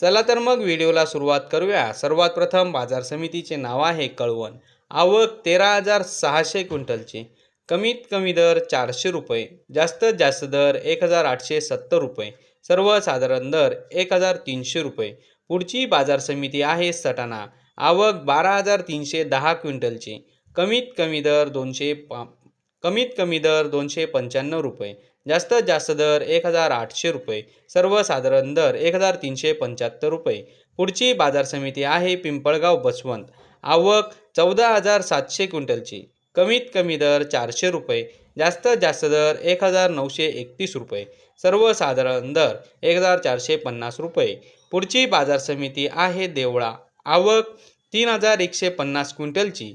चला तर मग व्हिडिओला सुरुवात करूया. सर्वात प्रथम बाजार समितीचे नाव आहे कळवण. आवक तेरा हजार सहाशे क्विंटलची. कमीत कमी दर चारशे रुपये. जास्तीत जास्त दर एक हजार आठशे सत्तर रुपये. सर्वसाधारण दर एक हजार तीनशे रुपये. पुढची बाजार समिती आहे सटाणा. आवक बारा हजार तीनशे दहा क्विंटलची. कमीत कमी दर दोनशे पा कमीत कमी दर दोनशे पंच्याण्णव रुपये जास्तीत जास्त दर एक हजार आठशे रुपये सर्वसाधारण दर एक हजार तीनशे पंच्याहत्तर रुपये. पुढची बाजार समिती आहे पिंपळगाव बसवंत. आवक चौदा हजार सातशे क्विंटलची कमीत कमी दर चारशे रुपये जास्तीत जास्त दर एक हजार नऊशे एकतीस रुपये. सर्वसाधारण दर एक हजार चारशे पन्नास रुपये. पुढची बाजार समिती आहे देवळा. आवक तीन हजार एकशे पन्नास क्विंटलची